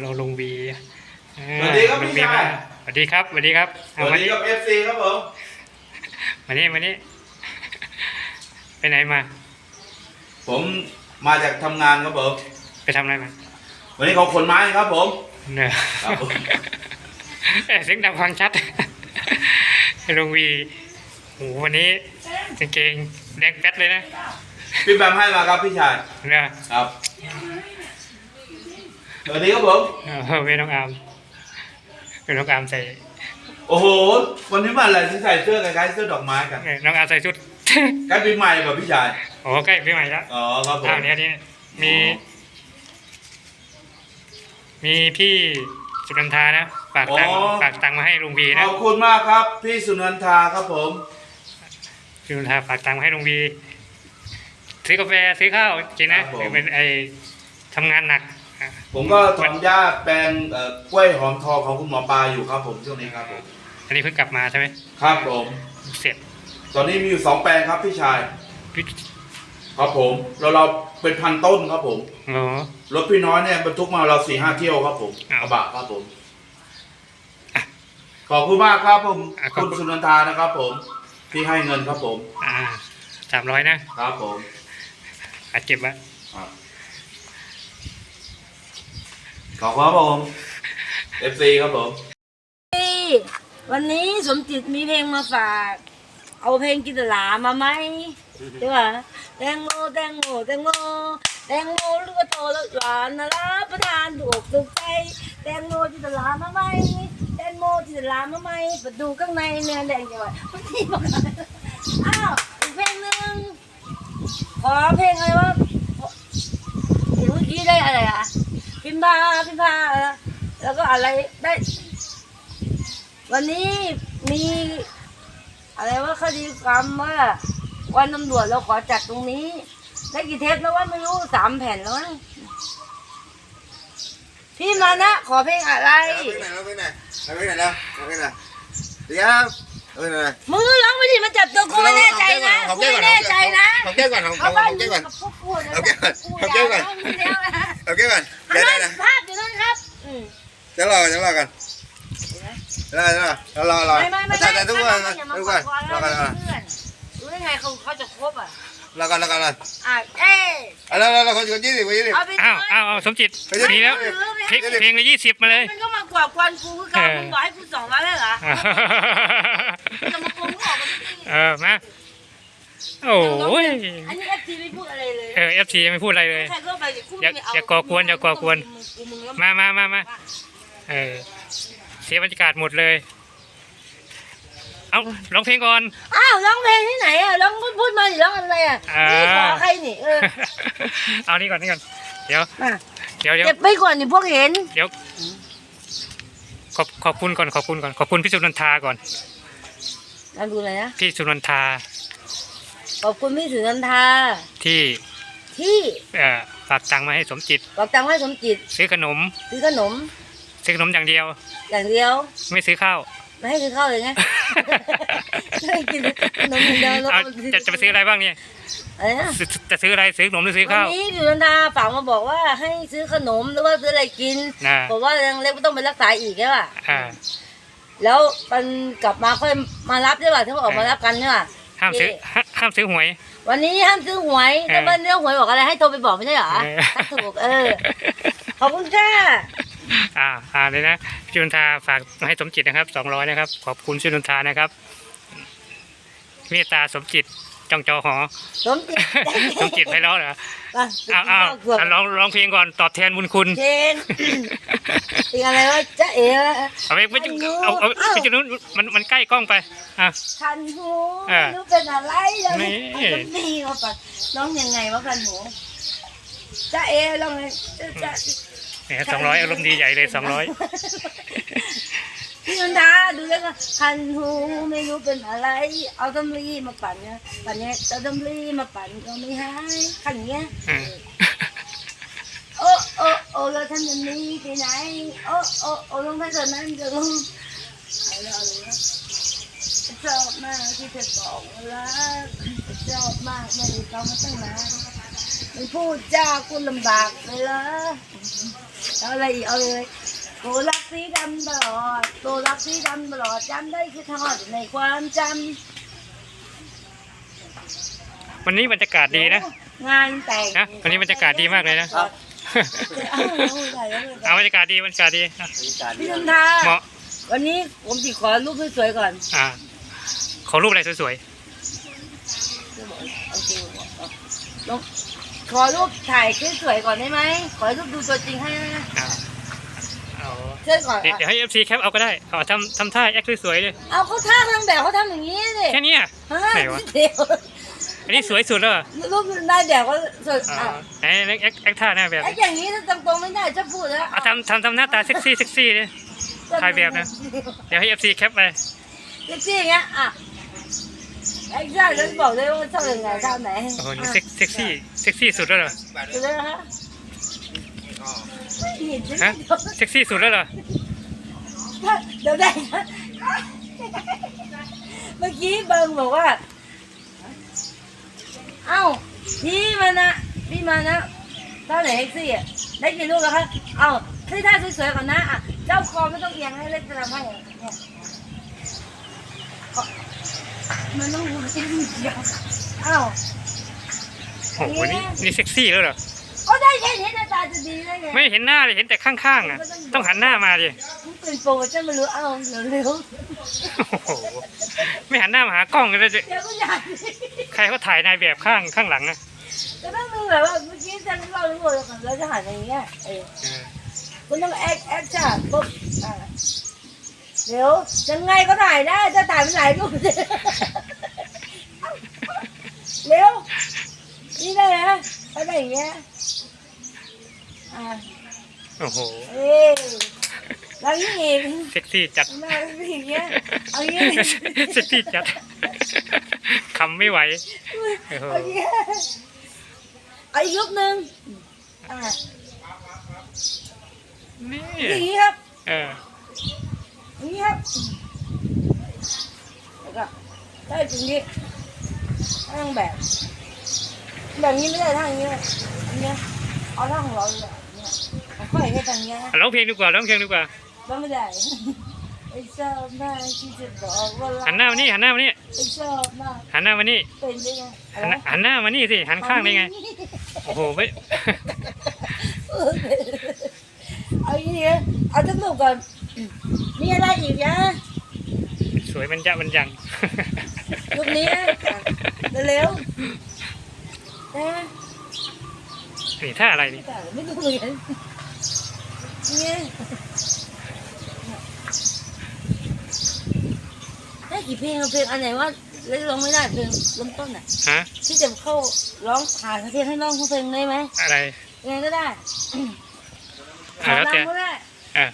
เราลงวีอ่าสวัสดีครับลงพี่ชายมสวัสดีครับสวัสดีครับสเอาวัมาสดีนี่กับเอฟซีครับผมมานี่มานี่ไปไหนมา ผมมาจากทำงานครับผม ไปทำอะไรมาวันนี้เขาขนไม้ครับผม เนี่ยครับผม เอ้ยเสียงดังฟังชัดลงวีโหวันนี้กางเกงแดงแป๊ดเลยนะพี่แบมให้มาครับพี่ชายเนี่ยครับ สวัสดีครับผม เออเวยน้องอามเวยน้องอามใส่โอ้โห วันนี้มาอะไรที่ใส่เสื้อคล้ายๆเสื้อดอกไม้กันเอ้ยน้องอามใส่ชุด ใกล้ปีใหม่ป่ะพี่ชาย โอ้ใกล้ปีใหม่แล้วอ๋อครับผม อ้าวเนี่ยนี่มี มีพี่สุนันทานะฝากตังค์ฝากตังค์มาให้ลุงวีขนะอบคุณมากครับ พี่สุนันทาครับผม สุนันทาฝากตังค์มาให้ลุงวีซื้อกาแฟซื้อข้าวกินนะเป็นไอทำงานหนักอะ ผมก็ถอนหญ้าแปลงเอ่อกล้วยหอมทองของคุณหมอปลาอยู่ครับ ผมช่วงนี้ครับผมอันนี้เพิ่งกลับมาใช่ไหมครับผม เสร็จตอนนี้มีอยู่สองแปลงครับพี่ชาย พี่ครับผมเราเราเป็นพันต้นครับผมโอ้รถพี่น้อยเนี่ยบรรทุกมาเราสี่ห้าเที่ยวครับผมอ้าวกระบะครับผมขอบคุณมากครับผมอะขอบคุณคุณสุนันทานะครับ ผมที่ให้เงินครับผมอ่าสามร้อยนะครับผม อัดเก็บไว้ครับ ขอบคุณครับผม FC ครับผมวันนี้สมจิตมีเพลงมาฝาก เอาเพลงกินตลามาไหมใช่ป่ะแตงโมแตงโมแตงโมแตงโมลูกโตแล้วหวานนะรับประทานถูกถูกใจแตงโมจินตลามาไหมแตงโมจินตลามาไหมประดูข้างในเนื้อแดงจังหวะวันนี้บอกอ้าวอีกเพลงหนึ่งขอเพลงอะไรวะเมื่อกี้ได้อะไรอะพิ มพาพิมพาแล้วก็อะไรได้ วันนี้มีอะไรว่าคดีกรรมว่าวันตำรวจเราขอจัดตรงนี้ ได้กี่เทปแล้วว่าไม่รู้สามแผ่นแล้วมั้งพี่มานะ ขอเพลงอะไร ไปไหนเอาไปไหนไปไหนแล้วเอาไปไหนเดี๋ยว เอาไปไหนมึงก็ร้องไปดิมาจับตัวกูไม่แน่ใจนะขอกูแก้วไม่ก่อนแน่ใจนะขอแก้วก่อนขอเอาบ้านแก้วก่อน กับพวกกูนะเอาแก้วก่อนกูเอาแก้วก่อนย่าร้งเดียวนะเอาแก้วก่อนมันเดี๋ยวนั่ได้นนะภาพอยู่นั่นครับอืม เดี๋ยวรอก่อนเดี๋ยวรอก่อนเดี๋ยวรอเดี๋ยวรอเดี๋ยวรอรอไม่ไม่ไม่แต่แต่ทุกคนอย่ามาทุกขคอนก่อนรอก่อนรอก่อนเพื่อนรู้ได้ไงเขาเขาจะครบอะ รอก่อนรอก่อนรออะ เอ้ยเอาแล้วแล้วคนคนยี่สิบคนยี่สิบ เอาไปอ้าวอ้าวอ้าวสมจิตไปเรื่อยมีแล้วเพลงเพลงละยี่สิบมาเลย มันก็มากวาดควันกูคือการมึงบอกให้กูสองร้อยเลยเหรอ จะมาโกงกูออกมาไม่ได้เออมาโอ้ยอันนี้เอฟซีไม่พูดอะไรเลยเออเอฟซียังไม่พูดอะไรเลยใครก็ไปกูอย่าไม่เอย่าก่อกวนอย่าก่อกวนกูมึงแล้วมามามามาเออเสียบรรยากาศหมดเลยเอาร้องเพลงก่อนอ้าวร้องเพลงที่ไหนอะร้องพูดพูดมาดิร้องอะไรอะอ่านี่ขอใครนี่เออเอานี่ก่อนนี่ก่อนเดี๋ยวมาเดี๋ยวเดี๋ยวเก็บไปก่อนนี่พวกเห็นเดี๋ยวขอบขอบคุณก่อนขอบคุณก่อนขอบคุณพี่สุนันทาก่อน มาดูเลยนะพี่สุนันทา ขอบคุณพี่สุนันทา ที่ที่เอ่อฝากตังค์มาให้สมจิต บอกตังค์ให้สมจิตซื้อขนม ซื้อขนม ซื้อขนมอย่างเดียว อย่างเดียว ไม่ซื้อข้าว ไม่ให้ซื้อข้าวเลยไง ไม่ให้กินขนมอย่างเดียวแล้วเอาจะจะไปซื้ออะไรบ้างเนี่ยอะไรนะซื้อจะซื้ออะไรซื้อขนมหรือซื้อวัข้านวนี้พี่สุนันทาฝากมาบอกว่าให้ซื้อขนมหรือว่าซื้ออะไรกินนะบอกว่ายังเล็กไม่ต้องไปรักษาอีกใช่ป่ะ อ่า แล้วมันกลับมาค่อยมารับใช่ป่ะที่ว่าออกมารับกันใช่ป่ะห้ามซื้อห้าห้ามซื้อหวย วันนี้ห้ามซื้อหวยเออแล้ววันนี้หวยบอกอะไรให้โทรไปบอกไม่ใช่เหรอเออถ้าถูกเออขอบคุณค่ะอ่าอ่าเลยนะพี่สุนทาฝากให้สมจิตนะครับสองร้อยนะครับ ขอบคุณพี่สุนทานะครับเมตตาสมจิตจองจอหอ สมจิต สมจิตไปแล้วเหรอ อะอ้าวอ้าวเกือบอะร้องร้องเพลงก่อนตอบแทนบุญคุณเจนอีกอะไรวะจ๊ะเอ๋เอาไปไม่ต้องเอาเอาไปจุดนู้นมันมันใกล้กล้องไปอะ คันหูเออไม่รู้เป็นอะไรแล้วนี่มันก็มีมาปัดน้องยังไงวะคันหูจ๊ะเอ๋ลองไงจ๊ะเนี่ยสองร้อยอารมณ์ดีใหญ่เลยสองร้อย พี่นันทาดูแล้วก็คันหูไม่รู้เป็นอะไร เอาตำลีมาปั่นเนี่ยปั่นเนี่ยเอาตำลีมาปั่นก็ไม่หายคันอย่างเงี้ยโอ้โอ้โอ้แล้วท่านจะหนีไปไหนโอ้โอ้โอ้ลงไปตอนนั้นจะลงเอาเลยเอาเลยชอบมากที่เธอบอกว่ารักชอบมากไม่ได้ต้องมาตั้งนานมันพูดจาคุณลำบากเลยละเอาอะไรอีกเอาเลยโกรัก สีดำตลอดโกรักสีดำตลอดจำได้คือทอดในความจำวันนี้บรรยากาศดีนะ งานแต่งนะวันนี้บรรยากาศดีมากเลยนะ ครับ เอาเอาเอาเอาเอาบรรยากาศดีบรรยากาศดีอะบรรยากาศดีพี่คชรับมทาเหมาะวันนี้ผมจะขอรูปสวยๆก่อนอ่า ขอรูปอะไรสวยโอเคลงขอรูปถ่ายสวยๆก่อนได้ไหมขอรูปดูตัวจริงให้นะๆอ่า เอาเชิญก่อนเดี๋ยวเดี๋ยวให้เอฟซีแคปเอาก็ได้เอาทำทำท่าแอคสวยๆเลยเอาเขาท่าทางแบบเขาทำอย่างนี้เลยแค่เนี้ยฮะไหนวะเดี๋ยวอันนี้สวยสุดแล้วเหรอรูปนายแบบก็สวยอ่าอะไหนแอคแอคท่าหน้าแบบไอ้อย่างนี้ถ้าตรงๆไม่ได้จะพูดแล้วเอาทำทำทำหน้าตาเซ็กซี่เซ็กซี่เลยถ่ายแบบนะ เดี๋ยวให้เอฟซีแคปไปเซ็กซี่อย่างเงี้ยอะไอ้เจ้าจะบอกเลยว่าชอบยังไงชอบไหนโอ้โหนี่เซ็กเซ็กซี่เซ็กซี่สุดแล้วเหรอดูเลยนะฮะ ไม่เห็นใช่ไหมฮะเซ็กซี่สุดแล้วเหรอเดี๋ยวได้นะเมื่อกี้เบิงบอกว่า เอ้าพี่มานะพี่มานะเท่าไหร่เซ็กซี่อะได้กี่ลูกแล้วคะเอ้าที่ท่าสวยๆก่อนนะอะเจ้าคอไม่ต้องเอียงให้เล็กจะทำให้เนี่ยมันต้องรู้จริงเดียวเอ้าโอ้โหนี่นี่เซ็กซี่แล้วเหรอ ก็ได้แค่นี้หน้าตาจะดีได้ไงไม่เห็นหน้าเลยเห็นแต่ข้างๆอะ ต้องหันหน้ามาดิมันเป็นโปรโมชั่นไม่รู้เอ้าเร็วโอ้โหไม่หันหน้ามาหากล้องเลยๆเดี๋ยวก็อยากใครเขาถ่ายนายแบบข้างข้างหลังอะจะต้องดูแบบว่าเมื่อกี้ฉันเล่าทั้งหมดแล้วกันแล้วจะหันอย่างเงี้ยเออเออคุณต้องแอคแอคชั่นปุ๊บอ่าเดี๋ยวยังไงก็ถ่ายได้จะถ่ายเป็นหลายรูปเร็วนี่ได้นะก็ได้อย่างเงี้ยอ่า โอ้โหเอ้ยแล้วยิ่งอีกเซ็กซี่จัดมาอย่างเงี้ยเอาอย่างเงี้ยเซ็กซี่จัดคำไม่ไหวโอ้โหเอาอย่างเงี้ยเอาอีกรูปหนึ่งอ่านี่อย่างงี้ครับเอออย่างนี้ครับแล้วก็ได้ตรงนี้ตั้งแบบ แบบนี้ไม่ได้ทั้งอย่างนี้เลยอย่างเงี้ยเอาทั้งของเราเลย ค่อยให้ทางเนี้ยนะร้องเพลงดีกว่าร้องเพลงดีกว่าก็ไม่ได้ไอ้ชอบมากที่จะบอกว่ารักหันหน้ามานี่หันหน้ามานี่ไอ้ชอบมากหันหน้ามานี่เป็นได้ไงหันหน้าหันหน้ามานี่สิหันข้างได้ไงโอ้โหไม่เอาอย่างนี้นะเอาทั้งหมดก่อนมีอะไรอีกนะสวยมันจะมันยังรูปนี้นะเร็วๆนะนี่ท่าอะไรนี่แต่ไม่รู้เหมือนกัน เนี่ยได้กี่เพลงเอาเพลงอันไหนว่าเล่นร้องไม่ได้เพลงเริ่มต้นอะฮะที่จะเข้าร้องหาเพลงให้ร้องทุกเพลงได้ไหมอะไรยังไงก็ได้ขอ่าอแล้วแต่รำก็ได้อ่า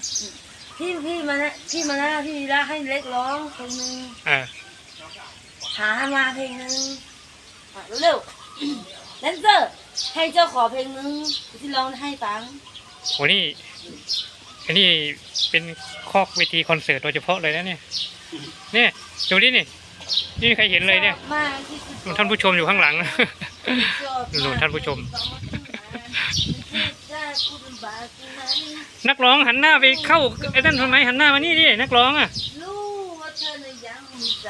พี่พี่มานะพี่มานะพี่วีระให้เล็กร้องเพลงหนึงอ่าหามาเพลงหนึงอะเร็วๆแดนเซอร์ให้เจ้าขอเพลงหนึงที่ร้องให้ฟัง โหนี่อันนี้เป็นคอกเวทีคอนเสิร์ตโดยเฉพาะเลยนะเนี่ย เนี่ยดูดินี่นี่มีใครเห็นเลยเนี่ยมากที่สุดนู่นท่านผู้ชมอยู่ข้างหลัง ชอบมกนู่นท่านผู้ชมได้พูดลำบากที่ไหนนักร้องหันหน้าไปเข้าไอ้นั่นทำไมหันหน้ามานี่ดินักร้องอะรู้ว่าเธอน่ะยังมีใจ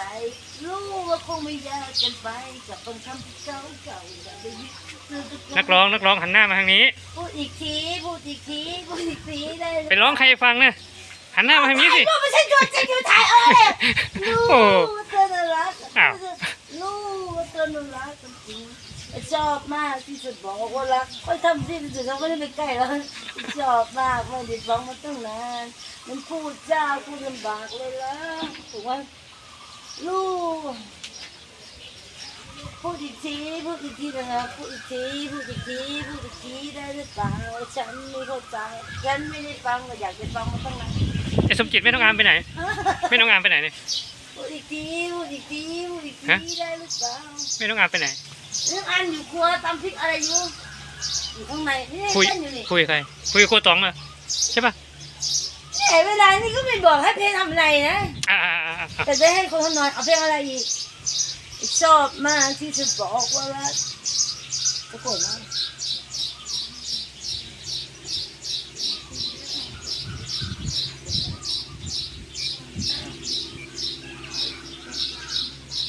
รู้ว่าคงไม่ยากเกันไปกับคำคำที่เก่าเก่าๆอย่าไปยึดถือตะโนักร้องนักร้องหันหน้ามาทางนี้ พูดอีกทีพูดอีกทีพูดอีกทีได้เลยไปร้องใครฟังนะหันหน้ามาทางนี้สิถ่ยรูปไม่ใช่ตัวจริงอยู่ถ่ายเอาเลยรู้โอ้ว่าเธอน่ารักอ้าวรู้ว่าเธอน่ารักจริงๆชอบมากที่สุดบอกว่ารักก็ทำที่สุดเขาไม่ได้ไปใกล้แล้วชอบมากไม่ได้ฟังมาตั้งนานมันพูดจ้าพูดลำบากเลยล่ะถูกไหมลูก พูดอีกทีพูดอีกทีนะครับพูดอีกทีพูดอีกทีพูดอีกทีได้หรือเปล่าฉันไม่เข้าใจฉันไม่ได้ฟังก็อยากจะฟังมาตั้งนานไอ้สมจิตไม่ต้องอามไปไหน ไม่ต้องอามไปไหนเนี่ยพูดอีกทีพูดอีกทีพูดอีกฮะทีได้หรือเปล่าไม่ต้องอามไปไหนเรื่องอันอยู่ครัวตำพริกอะไรอยู่อยู่ข้างในนี่คุยเต้นอยู่นี่คุยกับใครคุยกับโคตองเหรอใช่ปะเนี่ยเวลานี่ก็ไม่บอกให้เพลงทำอะไรนะอ่าอ่าอ่าอ่าแต่จะให้คนเขานอนเอาเพลงอะไรอีก ชอบมากที่จะบอกว่ารักปรากฏว่า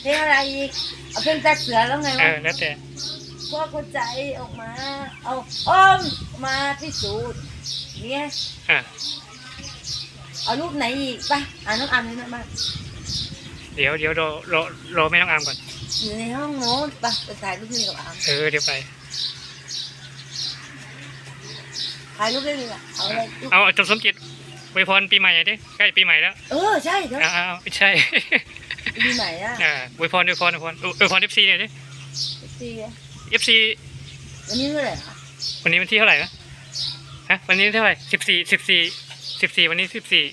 เพลงอะไรอีกเอาเพลงแจ็คเสือแล้วไงวะเออแล้วแต่พวกหัวใจออกมา เอาอ้มมาพิสูจน์เนี่ยอะเอารูปไหนอีกปะอ่านน้องอ่ามเลยนะมาเดี๋ยวเดี๋ยวรอรอรอไม่น้องอ่านก่อน อยู่ในห้องโน้นไปไปถ่ายรูปนี่กับอามเออเดี๋ยวไป ถ่ายรูปได้เลยอะเอาอะไรรูปเอาจบสมจิตอวยพรปีใหม่หน่อยดิใกล้ปีใหม่แล้วเออใช่เดี๋ยวอ้าวใช่ ปีใหม่อะอ่าอวยพรอวยพรอวยพรอวยพรเอฟซีหน่อยดิปีเอฟซีวันนี้เมื่อไหร่อะวันนี้วันที่เท่าไหร่นะฮะวันนี้เท่าไหร่สิบสี่สิบสี่สิบสี่วันนี้สิบสี่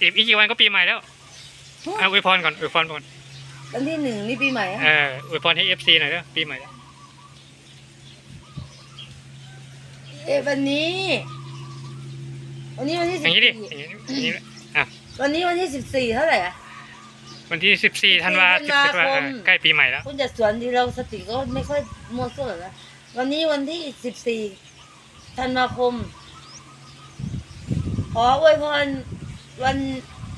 อีกอีกกี่วันก็ปีใหม่แล้วเอาอวยพรก่อนอวยพรก่อน วันที่หนึ่งนี่ปีใหม่อะเอออวยพรให้เอฟซีหน่อยเด้อปีใหม่แล้วเอ๊ะวันนี้ วันนี้วันที่อสิย่างบนี้ดิสี่อย่างนี้อย่างนี้อะวันนี้วันที่สิบสี่เท่าไหร่อะวันที่สิบสี่ธันวาธัสิบนวาสิบว่าคมใกล้ปีใหม่แล้วคุณจัดสวนดีเราสติก็ไม่ค่อยมัวซั่วแล้ววันนี้วันที่สิบสี่ธันวาคม ขออวยพรวัน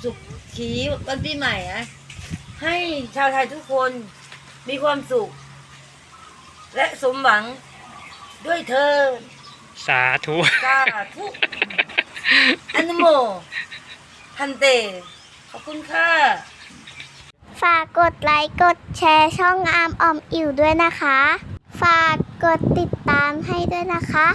สุขขีวันปีใหม่นะ ให้ชาวไทยทุกคนมีความสุข และสมหวังด้วยเธอ สาธุสาธุอนุโมทันเต ขอบคุณค่ะ ฝากกดไลค์กดแชร์ช่องอาร์มออมอิ๋วด้วยนะคะ ฝากกดติดตามให้ด้วยนะคะ